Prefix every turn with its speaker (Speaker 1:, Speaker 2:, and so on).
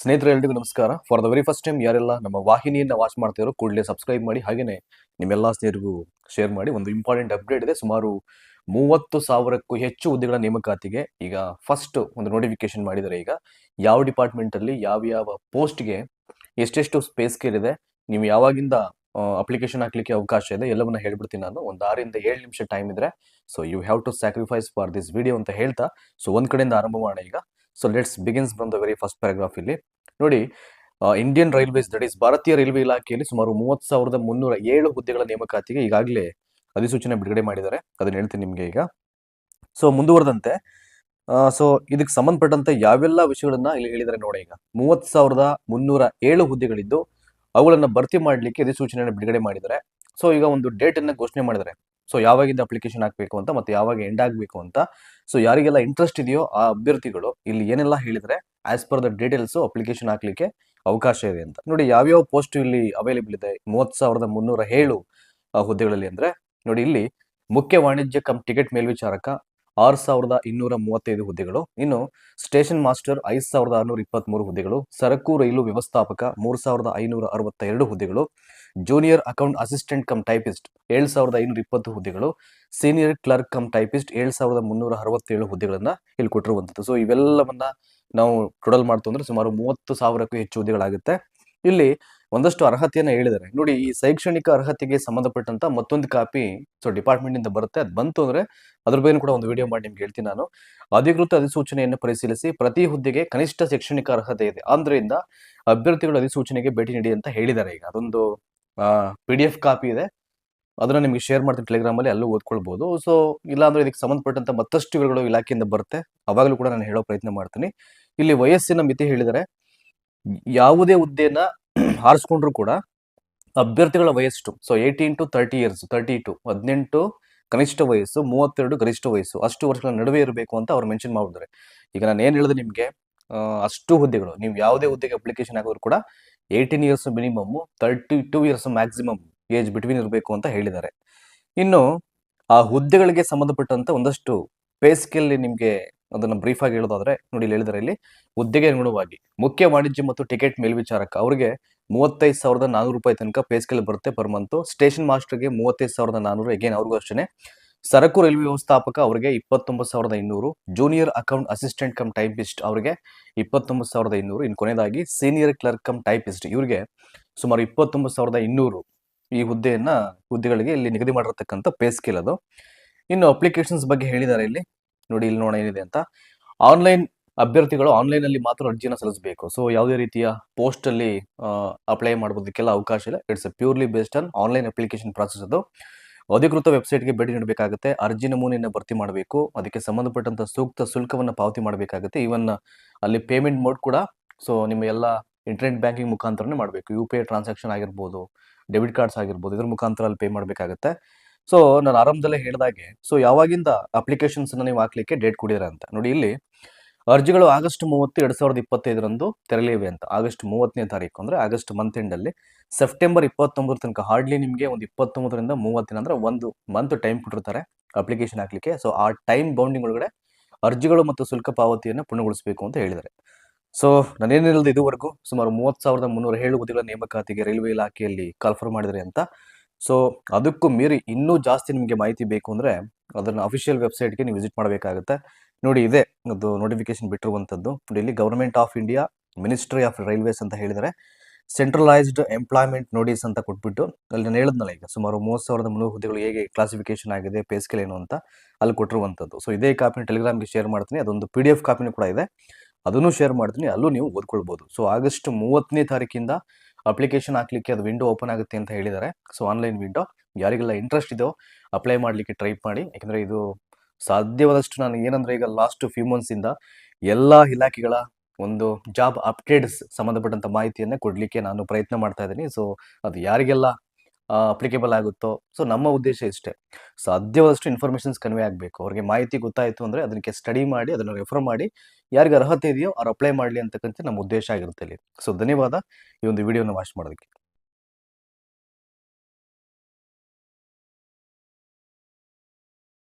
Speaker 1: ಸ್ನೇಹಿತರೆ ಎಲ್ರಿಗೂ ನಮಸ್ಕಾರ. For the very first time ಯಾರೆಲ್ಲ ನಮ್ಮ ವಾಹಿನಿಯನ್ನ ವಾಚ್ ಮಾಡ್ತಿರೋ ಕೂಡಲೇ ಸಬ್ಸ್ಕ್ರೈಬ್ ಮಾಡಿ, ಹಾಗೇನೆ ನಿಮ್ಮೆಲ್ಲ ಸ್ನೇಹಿತರಿಗೂ ಶೇರ್ ಮಾಡಿ, ಒಂದು ಇಂಪಾರ್ಟೆಂಟ್ ಅಪ್ಡೇಟ್ ಇದೆ. ಸುಮಾರು ಮೂವತ್ತು ಸಾವಿರಕ್ಕೂ ಹೆಚ್ಚು ಹುದ್ದೆಗಳ ನೇಮಕಾತಿಗೆ ಈಗ ಫಸ್ಟ್ ಒಂದು ನೋಟಿಫಿಕೇಶನ್ ಮಾಡಿದರೆ ಈಗ ಯಾವ ಡಿಪಾರ್ಟ್ಮೆಂಟ್ ಅಲ್ಲಿ ಯಾವ ಯಾವ ಪೋಸ್ಟ್ಗೆ ಎಷ್ಟೆಷ್ಟು ಸ್ಪೇಸ್ ಕೇರ್ ಇದೆ ನೀವು ಯಾವಾಗಿಂದ ಅಪ್ಲಿಕೇಶನ್ ಹಾಕ್ಲಿಕ್ಕೆ ಅವಕಾಶ ಇದೆ, ಎಲ್ಲವನ್ನ ಹೇಳ್ಬಿಡ್ತೀನಿ ನಾನು. ಒಂದು ಆರಿಂದ ಏಳು ನಿಮಿಷ ಟೈಮ್ ಇದ್ರೆ so you have to sacrifice for this video ಅಂತ ಹೇಳ್ತಾ ಸೊ ಒಂದ್ ಕಡೆಯಿಂದ ಆರಂಭ ಮಾಡೋಣ ಈಗ. So let's begins from the very first paragraph ಇಲ್ಲಿ. ನೋಡಿ ಇಂಡಿಯನ್ ರೈಲ್ವೇಸ್ ದಟ್ ಇಸ್ ಭಾರತೀಯ ರೈಲ್ವೆ ಇಲಾಖೆಯಲ್ಲಿ ಸುಮಾರು ಮೂವತ್ತು ಸಾವಿರದ ಮುನ್ನೂರ ಏಳು ಹುದ್ದೆಗಳ ನೇಮಕಾತಿಗೆ ಈಗಾಗಲೇ ಅಧಿಸೂಚನೆ ಬಿಡುಗಡೆ ಮಾಡಿದ್ದಾರೆ. ಅದನ್ನು ಹೇಳ್ತೀನಿ ನಿಮಗೆ ಈಗ. ಸೊ ಮುಂದುವರೆದಂತೆ ಸೊ ಇದಕ್ಕೆ ಸಂಬಂಧಪಟ್ಟಂತೆ ಯಾವೆಲ್ಲ ವಿಷಯಗಳನ್ನ ಇಲ್ಲಿ ಹೇಳಿದ್ದಾರೆ ನೋಡಿ ಈಗ. ಮೂವತ್ತು ಸಾವಿರದ ಮುನ್ನೂರ ಏಳು ಹುದ್ದೆಗಳಿದ್ದು, ಅವುಗಳನ್ನು ಭರ್ತಿ ಮಾಡಲಿಕ್ಕೆ ಅಧಿಸೂಚನೆಯನ್ನು ಬಿಡುಗಡೆ ಮಾಡಿದ್ದಾರೆ. ಸೊ ಈಗ ಒಂದು ಡೇಟನ್ನು ಘೋಷಣೆ ಮಾಡಿದ್ದಾರೆ. ಸೊ ಯಾವಾಗಿಂದ ಅಪ್ಲಿಕೇಶನ್ ಹಾಕಬೇಕು ಅಂತ ಮತ್ತೆ ಯಾವಾಗ ಎಂಡ್ ಆಗಬೇಕು ಅಂತ. ಸೊ ಯಾರಿಗೆಲ್ಲ ಇಂಟ್ರೆಸ್ಟ್ ಇದೆಯೋ ಆ ಅಭ್ಯರ್ಥಿಗಳು ಇಲ್ಲಿ ಏನೆಲ್ಲ ಹೇಳಿದ್ರೆ as per the details application ಹಾಕಲಿಕ್ಕೆ ಅವಕಾಶ ಇದೆ ಅಂತ. ನೋಡಿ, ಯಾವ್ಯಾವ ಪೋಸ್ಟ್ ಇಲ್ಲಿ ಅವೈಲೇಬಲ್ ಇದೆ? ಮೂವತ್ತು ಸಾವಿರದ ಮುನ್ನೂರ ಏಳು ಹುದ್ದೆಗಳಲ್ಲಿ ಅಂದ್ರೆ, ನೋಡಿ ಇಲ್ಲಿ ಮುಖ್ಯ ವಾಣಿಜ್ಯ ಕಮ್, ಟಿಕೆಟ್ ಮೇಲ್ವಿಚಾರಕ ಆರು ಸಾವಿರದ ಇನ್ನೂರ ಮೂವತ್ತೈದು ಹುದ್ದೆಗಳು, ಇನ್ನು ಸ್ಟೇಷನ್ ಮಾಸ್ಟರ್ ಐದು ಸಾವಿರದ ಆರುನೂರ ಇಪ್ಪತ್ಮೂರು ಹುದ್ದೆಗಳು, ಸರಕು ರೈಲು ವ್ಯವಸ್ಥಾಪಕ ಮೂರು ಸಾವಿರದ ಐನೂರ ಅರವತ್ತ ಎರಡು ಹುದ್ದೆಗಳು, junior account assistant cum typist ಏಳು ಸಾವಿರದ ಐನೂರ ಇಪ್ಪತ್ತು ಹುದ್ದೆಗಳು, ಸೀನಿಯರ್ ಕ್ಲರ್ಕ್ ಕಮ್ ಟೈಪಿಸ್ಟ್ ಏಳು ಸಾವಿರದ ಮುನ್ನೂರ ಅರವತ್ತೇಳು ಹುದ್ದೆಗಳನ್ನು ಇಲ್ಲಿ ಕೊಟ್ಟಿರುವಂಥದ್ದು. ಸೊ ಇವೆಲ್ಲವನ್ನ ನಾವು ಟೋಟಲ್ ಮಾಡ್ತು ಅಂದ್ರೆ ಸುಮಾರು ಮೂವತ್ತು ಸಾವಿರಕ್ಕೂ ಹೆಚ್ಚು ಹುದ್ದೆಗಳಾಗುತ್ತೆ. ಇಲ್ಲಿ ಒಂದಷ್ಟು ಅರ್ಹತೆಯನ್ನು ಹೇಳಿದ್ದಾರೆ. ನೋಡಿ, ಈ ಶೈಕ್ಷಣಿಕ ಅರ್ಹತೆಗೆ ಸಂಬಂಧಪಟ್ಟಂತ ಮತ್ತೊಂದು ಕಾಪಿ, ಸೊ ಡಿಪಾರ್ಟ್ಮೆಂಟ್ ಇಂದ ಬರುತ್ತೆ. ಅದು ಬಂತು ಅಂದ್ರೆ ಅದ್ರ ಬಗ್ಗೆ ಕೂಡ ಒಂದು ವಿಡಿಯೋ ಮಾಡಿ ನಿಮ್ಗೆ ಹೇಳ್ತೀನಿ ನಾನು. ಅಧಿಕೃತ ಅಧಿಸೂಚನೆಯನ್ನು ಪರಿಶೀಲಿಸಿ, ಪ್ರತಿ ಹುದ್ದೆಗೆ ಕನಿಷ್ಠ ಶೈಕ್ಷಣಿಕ ಅರ್ಹತೆ ಇದೆ. ಆದ್ರಿಂದ ಅಭ್ಯರ್ಥಿಗಳು ಅಧಿಸೂಚನೆಗೆ ಭೇಟಿ ನೀಡಿ ಅಂತ ಹೇಳಿದ್ದಾರೆ ಈಗ. ಅದೊಂದು ಪಿ ಡಿ ಕಾಪಿ ಇದೆ. ಅದನ್ನ ನಿಮಗೆ ಶೇರ್ ಮಾಡ್ತೀನಿ ಟೆಲಿಗ್ರಾಮ್ ಅಲ್ಲಿ, ಅಲ್ಲೂ ಓದ್ಕೊಳ್ಬಹುದು ಸೊ, ಇಲ್ಲಾಂದ್ರೆ ಇದಕ್ಕೆ ಸಂಬಂಧಪಟ್ಟಂತ ಮತ್ತಷ್ಟು ವಿವರಗಳು ಇಲಾಖೆಯಿಂದ ಬರುತ್ತೆ. ಅವಾಗಲೂ ಕೂಡ ನಾನು ಹೇಳೋ ಪ್ರಯತ್ನ ಮಾಡ್ತೀನಿ. ಇಲ್ಲಿ ವಯಸ್ಸಿನ ಮಿತಿ ಹೇಳಿದರೆ ಯಾವುದೇ ಹುದ್ದೆನ ಆರಿಸ್ಕೊಂಡ್ರು ಕೂಡ ಅಭ್ಯರ್ಥಿಗಳ ವಯಸ್ಸು so eighteen to thirty years thirty to ಹದಿನೆಂಟು ಕನಿಷ್ಠ ವಯಸ್ಸು, ಮೂವತ್ತೆರಡು ಗರಿಷ್ಠ ವಯಸ್ಸು, ಅಷ್ಟು ವರ್ಷಗಳ ನಡುವೆ ಇರಬೇಕು ಅಂತ ಅವ್ರು ಮೆನ್ಷನ್ ಮಾಡಿದ್ದಾರೆ ಈಗ ನಾನು ಏನ್ ಹೇಳಿದೆ ನಿಮಗೆ ಅಷ್ಟು ಹುದ್ದೆಗಳು, ನೀವು ಯಾವುದೇ ಹುದ್ದೆಗೆ ಅಪ್ಲಿಕೇಶನ್ ಹಾಕಿದ್ರು ಕೂಡ eighteen years minimum thirty two years maximum age between ಇರಬೇಕು ಅಂತ ಹೇಳಿದ್ದಾರೆ. ಇನ್ನು ಆ ಹುದ್ದೆಗಳಿಗೆ ಸಂಬಂಧಪಟ್ಟಂತ ಒಂದಷ್ಟು ಪೇ ಸ್ಕೇಲ್ ನಿಮಗೆ ಅದನ್ನ ಬ್ರೀಫ್ ಆಗಿ ಹೇಳೋದಾದ್ರೆ, ನೋಡಿ ಇಲ್ಲಿ ಹೇಳಿದ್ದಾರೆ ಇಲ್ಲಿ ಹುದ್ದೆಗೆ ಅನುಗುಣವಾಗಿ ಮುಖ್ಯ ವಾಣಿಜ್ಯ ಮತ್ತು ಟಿಕೆಟ್ ಮೇಲ್ವಿಚಾರಕ, ಅವರಿಗೆ ಮೂವತ್ತೈದು ಸಾವಿರದ ನಾನೂರು ರೂಪಾಯಿ ತನಕ ಪೇ ಸ್ಕೇಲ್ ಬರುತ್ತೆ ಪರ್ ಮಂತ್ ಸ್ಟೇಷನ್ ಮಾಸ್ಟರ್ಗೆ ಮೂವತ್ತೈದು ಸಾವಿರದ ನಾನೂರು ಎಗೇನ್ ಅವ್ರಿಗೂ ಅಷ್ಟೇ ಸರಕು ರೈಲ್ವೆ ವ್ಯವಸ್ಥಾಪಕ ಅವರಿಗೆ ಇಪ್ಪತ್ತೊಂಬತ್ತು ಸಾವಿರದ ಇನ್ನೂರು junior account assistant cum typist ಅವರಿಗೆ ಇಪ್ಪತ್ತೊಂಬತ್ತು ಸಾವಿರದ ಇನ್ನೂರು ಇನ್ನು ಕೊನೆಯದಾಗಿ ಸೀನಿಯರ್ ಕ್ಲರ್ಕ್ ಕಮ್ ಟೈಪಿಸ್ಟ್ ಇವರಿಗೆ ಸುಮಾರು ಇಪ್ಪತ್ತೊಂಬತ್ತು ಸಾವಿರದ ಇನ್ನೂರು ಈ ಹುದ್ದೆಯನ್ನು, ಹುದ್ದೆಗಳಿಗೆ ಇಲ್ಲಿ ನಿಗದಿ ಮಾಡಿರತಕ್ಕಂಥ ಪೇ ಸ್ಕೇಲ್ ಅದು. ಇನ್ನು ಅಪ್ಲಿಕೇಶನ್ಸ್ ಬಗ್ಗೆ ಹೇಳಿದ್ದಾರೆ ಇಲ್ಲಿ. ನೋಡಿ ಇಲ್ಲಿ ನೋಡೋಣ ಏನಿದೆ ಅಂತ. ಆನ್ಲೈನ್ ಅಭ್ಯರ್ಥಿಗಳು ಆನ್ಲೈನ್ ಅಲ್ಲಿ ಮಾತ್ರ ಅರ್ಜಿನ ಸಲ್ಲಿಸಬೇಕು. ಸೊ ಯಾವುದೇ ರೀತಿಯ ಪೋಸ್ಟ್ ಅಲ್ಲಿ ಅಪ್ಲೈ ಮಾಡೋದಕ್ಕೆಲ್ಲ ಅವಕಾಶ ಇಲ್ಲ. It's a purely based on online application process ಅದು. ಅಧಿಕೃತ ವೆಬ್ಸೈಟ್ಗೆ ಭೇಟಿ ನೀಡಬೇಕಾಗುತ್ತೆ. ಅರ್ಜಿ ನಮೂನೆಯನ್ನು ಭರ್ತಿ ಮಾಡಬೇಕು. ಅದಕ್ಕೆ ಸಂಬಂಧಪಟ್ಟಂತ ಸೂಕ್ತ ಶುಲ್ಕವನ್ನು ಪಾವತಿ ಮಾಡಬೇಕಾಗುತ್ತೆ. ಇವನ್ ಅಲ್ಲಿ ಪೇಮೆಂಟ್ ಮೋಡ್ ಕೂಡ ಸೊ ನಿಮ್ಮ ಎಲ್ಲ ಇಂಟರ್ನೆಟ್ ಬ್ಯಾಂಕಿಂಗ್ ಮುಖಾಂತರನೇ ಮಾಡಬೇಕು. ಯು ಪಿ ಐ ಟ್ರಾನ್ಸಾಕ್ಷನ್ ಆಗಿರ್ಬೋದು ಡೆಬಿಟ್ ಕಾರ್ಡ್ಸ್ ಆಗಿರ್ಬೋದು, ಇದ್ರ ಮುಖಾಂತರ ಅಲ್ಲಿ ಪೇ ಮಾಡಬೇಕಾಗುತ್ತೆ. ಸೊ ನಾನು ಆರಂಭದಲ್ಲೇ ಹೇಳಿದಾಗೆ ಸೊ ಯಾವಾಗಿಂದ ಅಪ್ಲಿಕೇಶನ್ಸ್ ನೀವು ಹಾಕ್ಲಿಕ್ಕೆ ಡೇಟ್ ಕೊಡಿದ್ರೆ ಅಂತ. ನೋಡಿ ಇಲ್ಲಿ, ಅರ್ಜಿಗಳು ಆಗಸ್ಟ್ ಮೂವತ್ತು, ಎರಡು ಸಾವಿರದ ಇಪ್ಪತ್ತೈದರಂದು ತೆರಳಿವೆ ಅಂತ. ಆಗಸ್ಟ್ ಮೂವತ್ತನೇ ತಾರೀಕು ಅಂದರೆ ಆಗಸ್ಟ್ ಮಂತ್ ಎಂಡ್ ಅಲ್ಲಿ. ಸೆಪ್ಟೆಂಬರ್ ಇಪ್ಪತ್ತೊಂಬತ್ತು ತನಕ ಹಾರ್ಡ್ಲಿ ನಿಮಗೆ ಒಂದು ಇಪ್ಪತ್ತೊಂಬತ್ತರಿಂದ ಮೂವತ್ತಿನ ಅಂದ್ರೆ ಒಂದು ಮಂತ್ ಟೈಮ್ ಕೊಟ್ಟಿರ್ತಾರೆ ಅಪ್ಲಿಕೇಶನ್ ಹಾಕ್ಲಿಕ್ಕೆ. ಸೊ ಆ ಟೈಮ್ ಬೌಂಡಿಂಗ್ ಒಳಗಡೆ ಅರ್ಜಿಗಳು ಮತ್ತು ಶುಲ್ಕ ಪಾವತಿಯನ್ನು ಪೂರ್ಣಗೊಳಿಸಬೇಕು ಅಂತ ಹೇಳಿದ್ದಾರೆ. ಸೊ ನಾನೇನಿಲ್ಲದ ಇದುವರೆಗೂ ಸುಮಾರು ಮೂವತ್ತು ಸಾವಿರದ ಮುನ್ನೂರ ಏಳು ಹುದ್ದೆಗಳ ನೇಮಕಾತಿಗೆ ರೈಲ್ವೆ ಇಲಾಖೆಯಲ್ಲಿ ಕಾಲ್ಫರ್ ಮಾಡಿದರೆ ಅಂತ ಸೊ ಅದಕ್ಕೂ ಮೀರಿ ಇನ್ನೂ ಜಾಸ್ತಿ ನಿಮಗೆ ಮಾಹಿತಿ ಬೇಕು ಅಂದರೆ ಅದನ್ನು ಅಫಿಷಿಯಲ್ ವೆಬ್ಸೈಟ್ಗೆ ನೀವು ವಿಸಿಟ್ ಮಾಡಬೇಕಾಗುತ್ತೆ. ನೋಡಿ, ಇದೆ ಅದು ನೋಟಿಫಿಕೇಶನ್ ಬಿಟ್ಟಿರುವಂಥದ್ದು. ನೋಡಿ, ಇಲ್ಲಿ government of India ministry of railways ಅಂತ ಹೇಳಿದರೆ. ಸೆಂಟ್ರಲೈಸ್ಡ್ ಎಂಪ್ಲಾಯ್ಮೆಂಟ್ ನೋಟಿಸ್ ಅಂತ ಕೊಟ್ಬಿಟ್ಟು ಅಲ್ಲಿ ನಾನು ಹೇಳಿದ್ನಲ್ಲ ಈಗ, ಸುಮಾರು ಮೂವತ್ತು ಸಾವಿರದ ಮುನ್ನೂರು ಹುದ್ದೆಗಳು ಹೇಗೆ ಕ್ಲಾಸಿಫಿಕೇಶನ್ ಆಗಿದೆ ಪೇ ಸ್ಕೇಲ್ ಏನು ಅಂತ ಅಲ್ಲಿ ಕೊಟ್ಟಿರುವಂಥದ್ದು. ಸೊ ಇದೇ ಕಾಪಿನ ಟೆಲಿಗ್ರಾಮ್ಗೆ ಶೇರ್ ಮಾಡ್ತೀನಿ. ಅದೊಂದು ಪಿ ಡಿ ಎಫ್ ಕಾಪಿನೂ ಕೂಡ ಇದೆ. ಅದನ್ನು ಶೇರ್ ಮಾಡ್ತೀನಿ. ಅಲ್ಲೂ ನೀವು ಓದ್ಕೊಳ್ಬೋದು. ಸೊ ಆಗಸ್ಟ್ ಮೂವತ್ತನೇ ತಾರೀಕಿಂದ ಅಪ್ಲಿಕೇಶನ್ ಹಾಕ್ಲಿಕ್ಕೆ ಅದು ವಿಂಡೋ ಓಪನ್ ಆಗುತ್ತೆ ಅಂತ ಹೇಳಿದ್ದಾರೆ. ಸೊ ಆನ್ಲೈನ್ ವಿಂಡೋ ಯಾರಿಗೆಲ್ಲ ಇಂಟ್ರೆಸ್ಟ್ ಇದೆಯೋ ಅಪ್ಲೈ ಮಾಡಲಿಕ್ಕೆ ಟ್ರೈ ಮಾಡಿ. ಯಾಕಂದರೆ ಇದು ಸಾಧ್ಯವಾದಷ್ಟು ನಾನು ಏನಂದರೆ ಈಗ ಲಾಸ್ಟ್ ಫ್ಯೂ ಮಂತ್ಸಿಂದ ಎಲ್ಲ ಇಲಾಖೆಗಳ ಒಂದು ಜಾಬ್ ಅಪ್ಡೇಟ್ಸ್ ಸಂಬಂಧಪಟ್ಟಂಥ ಮಾಹಿತಿಯನ್ನು ಕೊಡಲಿಕ್ಕೆ ನಾನು ಪ್ರಯತ್ನ ಮಾಡ್ತಾ ಇದ್ದೀನಿ. ಸೊ ಅದು ಯಾರಿಗೆಲ್ಲ ಅಪ್ಲಿಕೇಬಲ್ ಆಗುತ್ತೋ? ಸೊ ನಮ್ಮ ಉದ್ದೇಶ ಇಷ್ಟೇ. ಸಾಧ್ಯವಾದಷ್ಟು ಇನ್ಫಾರ್ಮೇಷನ್ಸ್ ಕನ್ವೆ ಆಗಬೇಕು. ಅವ್ರಿಗೆ ಮಾಹಿತಿ ಗೊತ್ತಾಯಿತು ಅಂದರೆ ಅದಕ್ಕೆ ಸ್ಟಡಿ ಮಾಡಿ, ಅದನ್ನು ರೆಫರ್ ಮಾಡಿ, ಯಾರಿಗೆ ಅರ್ಹತೆ ಇದೆಯೋ ಅವ್ರು ಅಪ್ಲೈ ಮಾಡಲಿ ಅಂತಕ್ಕಂಥ ನಮ್ಮ ಉದ್ದೇಶ ಆಗಿರುತ್ತೆ ಇಲ್ಲಿ. ಸೊ ಧನ್ಯವಾದ. ಈ ಒಂದು ವಿಡಿಯೋನ ವಾಚ್ ಮಾಡೋದಕ್ಕೆ.